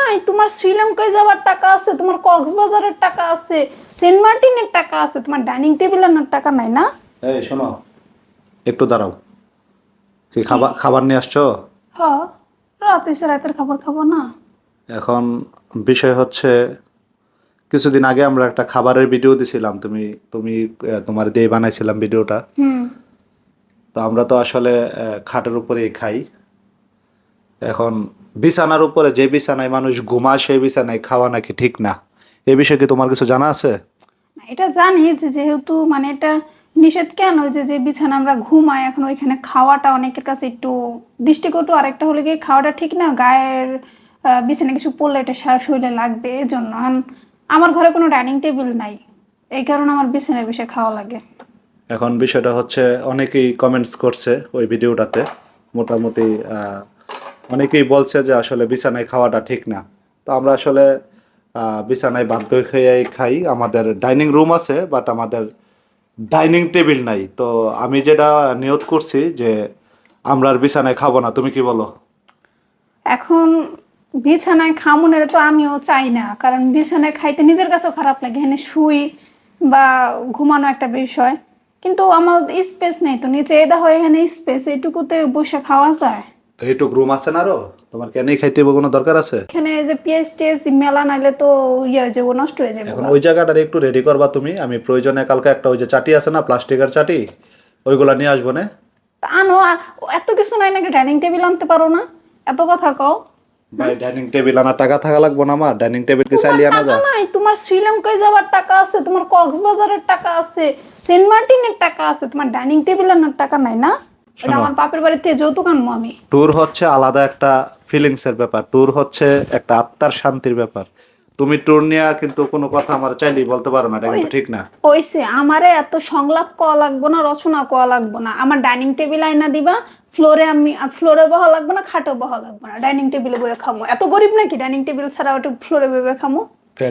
নাই তোমার শ্রীলঙ্কায় যাওয়ার টাকা আছে তোমার কক্সবাজারের টাকা আছে সেন্ট মার্টিনের টাকা আছে তোমার ডাইনিং টেবিল আনার টাকা নাই না? এই শোনো একটু দাঁড়াও। কি খাবার খাবার নিয়ে আসছো? হ রাত এসে রাতের খাবার খাব না। এখন বিষয় হচ্ছে কিছুদিন আগে আমরা একটা খাবারের ভিডিও দিছিলাম তুমি তুমি তোমার দিয়ে বানাইছিলাম ভিডিওটা হুম। তো আমরা তো আসলে খাটের উপরেই খাই। এখন বিছানার উপরে যে বিছানায় মানুষ ঘুমায় সেই বিছানায় খাওয়া নাকি ঠিক না? এ বিষয়ে কি তোমার কিছু জানা আছে? এটা জানি যে যেহেতু মানে এটা নিষেধ কেন? যে যে বিছানা আমরা ঘুমাই এখন ওইখানে খাওয়াটা অনেকের কাছে একটু দৃষ্টিকটু আরেকটা হলে গিয়ে খাওয়াটা ঠিক না। গায়ের বিছানা কিছু পড়লে এটা সারা শরীরে লাগবে এই জন্য আমার ঘরে কোনো ডাইনিং টেবিল নাই। এই কারণে আমার বিছানায় বিষয়ে খাওয়া লাগে। এখন বিষয়টা হচ্ছে অনেকেই কমেন্টস করছে ওই ভিডিওটাতে। মোটামুটি আহ, অনেকেই বলছে যে আসলে বিছানায় খাওয়াটা ঠিক না। তো আমরা আসলে বিছানায় বাধ্য খেয়েই খাই। আমাদের ডাইনিং রুম আছে, বাট আমাদের ডাইনিং টেবিল নাই। তো আমি যেটা নিয়ত করছি যে আমরা আর বিছানায় খাব না। তুমি কি বলো? এখন বিছানায় খামুনের তো আমিও চাই না। কারণ বিছানায় খাইতে নিজের কাছেও খারাপ লাগে। এখানে শুই বা ঘুমানো একটা বিষয়। কিন্তু আমার স্পেস নেই তো। নিচে এদা হয় এখানে স্পেস এইটুকুতে বসে খাওয়া যায়। এইটুক রুম আছে না আরও তোমার কেনই খাইতে হবে কোনো দরকার আছে? এখানে যে পিএস টিএস মেলা নাইলে তো ইয়ে হয়ে যাব নষ্ট হয়ে যাবে। এখন ওই জায়গাটা একটু রেডি করবা তুমি। আমি প্রয়োজনে কালকে একটা ওই যে চাটি আছে না প্লাস্টিকের চাটি ওইগুলা নিয়ে আসব না? আনো এত কিছু নাই নাকি? ডাইনিং টেবিল আনতে পারো না? এত কথা কও। ভাই ডাইনিং টেবিল আনার টাকা থাকা লাগবো না আমার? ডাইনিং টেবিল কি চালিয়ে আনা যায়? নাই তোমার শ্রীলঙ্কায় যাওয়ার টাকা আছে তোমার কক্সবাজারের টাকা আছে সেন্ট মার্টিনের টাকা আছে তোমার ডাইনিং টেবিল আনার টাকা নাই না? আমার বাপের বাড়িতে যৌতুক আনব আমি। ট্যুর হচ্ছে আলাদা একটা ফিলিংস এর ব্যাপার। ট্যুর হচ্ছে একটা আত্মার শান্তির ব্যাপার। তুমি ট্যুর নিয়ে কিন্তু কোনো কথা আমার চাইলেই বলতে পারো না এটা কিন্তু ঠিক না। ওইসে আমারে এত সংলাপ কওয়া লাগবো না রচনা কওয়া লাগবো না। আমার ডাইনিং টেবিল আইনা দিবা ফ্লোরে আমি ফ্লোরে বহা লাগবো না খাটে বহা লাগবো না। ডাইনিং টেবিলে বয়ে খামো। এত গরিব নাকি? ডাইনিং টেবিল ছাড়া ওটা ফ্লোরে বয়ে খামো?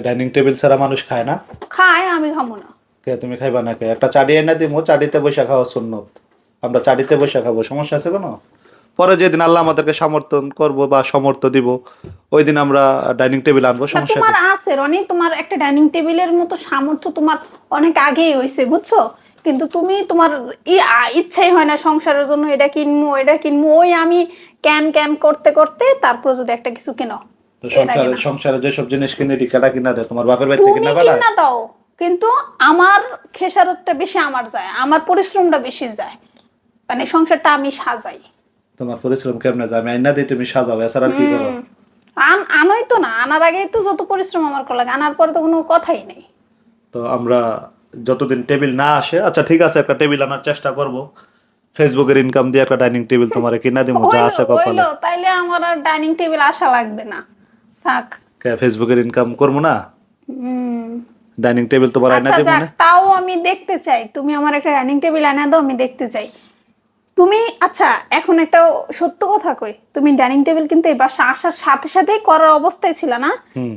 ডাইনিং টেবিল ছাড়া মানুষ খায় না? খায় আমি খামো না। কে তুমি খাইবা না কে? একটা চাটি এনে দিমো চাটিতে বসে খাওয়া সুন্নত। আমরা চাটিতে বসে খাব সমস্যা আছে কোনো? পরে যেদিন আল্লাহ আমাদেরকে সমর্থন করব বা সমর্থ দিব ওই দিন আমরা ডাইনিং টেবিল আনব সমস্যা তোমার আছে রনি তোমার একটা ডাইনিং টেবিলের মতো সামর্থ্য তোমার অনেক আগেই হয়েছে বুঝছ? কিন্তু তুমি তোমার ইচ্ছাই হয় না সংসারের জন্য এটা কিনবো এটা কিনবো ওই আমি ক্যান ক্যান করতে করতে তারপর যদি একটা কিছু কেনো সংসারে সংসারে যেসব জিনিস কিনে দি কেনা কিনা দেয় তোমার বাপের কিনা বেড়ায় কিনা দাও কিন্তু আমার খেসারতটা বেশি আমার যায় আমার পরিশ্রমটা বেশি যায়। মানে সংসারটা আমি সাজাই। তোমার পরিশ্রম কেমনে যায়? আমি আইনা দিই তুমি সাজাও এছাড়া আর কি করো? আন আনোই তো না আনার আগেই তো যত পরিশ্রম আমার করা লাগে আনার পরে তো কোনো কথাই নেই। তো আমরা যতদিন টেবিল না আসে আচ্ছা ঠিক আছে একটা টেবিল আনার চেষ্টা করব। ফেসবুকের ইনকাম দিয়ে একটা ডাইনিং টেবিল তোমার কিনা দিব যা আছে কপালে। তাইলে আমার আর ডাইনিং টেবিল আসা লাগবে না। থাক। কে ফেসবুকের ইনকাম করব না। ডাইনিং টেবিল তোমার আইনা আচ্ছা দিব না? তাও আমি দেখতে চাই। তুমি আমার একটা ডাইনিং টেবিল এনে দাও আমি দেখতে চাই। তুমি আচ্ছা এখন একটা সত্য কথা কই। তুমি ডাইনিং টেবিল কিন্তু এই বাসা আসার সাথে সাথেই করার অবস্থায় ছিল না।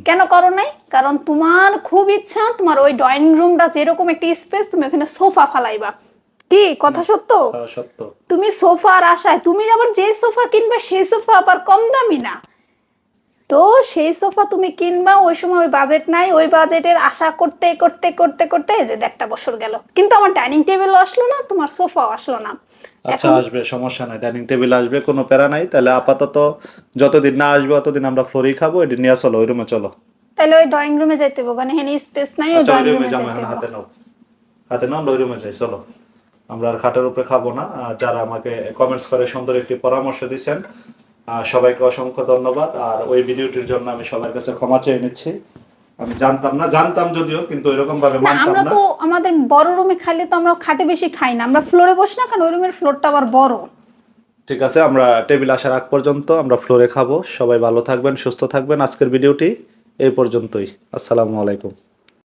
কেন করো নাই? কারণ তোমার খুব ইচ্ছা তোমার ওই ডাইনিং রুমটা যেরকম একটা স্পেস তুমি ওখানে সোফা ফালাইবা। কি? কথা সত্য? হ্যাঁ, সত্য। তুমি সোফার আশায় তুমি আবার যে সোফা কিনবে সেই সোফা আবার কম দামি না। তো সেই সোফা তুমি কিনবা ওই সময় ওই বাজেট নাই ওই বাজেটের আশা করতে করতে করতে করতে এই যে একটা বছর গেল। কিন্তু আমার ডাইনিং টেবিল আসলো না তোমার সোফাও আসলো না। আচ্ছা আসবে সমস্যা নাই ডাইনিং টেবিল আসবে কোনো প্যারা নাই। তাহলে আপাতত যতদিন না আসবে অতদিন আমরা ফ্রি খাব এটি নিয়ে চলো ওই রুমে চলো। তাহলে ওই ড্রয়িং রুমে যাইতে হবে কারণ এখানে স্পেস নাই ওই আচ্ছা ড্রয়িং রুমে রুমে যাইতে হাতে নাও। হাতে নাও ওই রুমে যাই চলো। আমরা আর খাটের উপরে খাব না। যারা আমাকে কমেন্টস করে সুন্দর একটি পরামর্শ দিচ্ছেন আর সবাইকে অসংখ্য ধন্যবাদ। আর ওই ভিডিওটির জন্য আমি সবার কাছে ক্ষমা চেয়ে নিচ্ছি। আমি জানতাম না জানতাম যদিও কিন্তু এরকম ভাবে না আমরা তো আমাদের বড় রুমে খাইলে তো আমরা খাটে বেশি খাই না। আমরা ফ্লোরে বসি না কারণ ওই রুমের ফ্লোরটা আবার বড়। ঠিক আছে আমরা টেবিল আসার আগ পর্যন্ত আমরা ফ্লোরে খাব। সবাই ভালো থাকবেন সুস্থ থাকবেন। আজকের ভিডিওটি এই পর্যন্তই। আসসালামু আলাইকুম।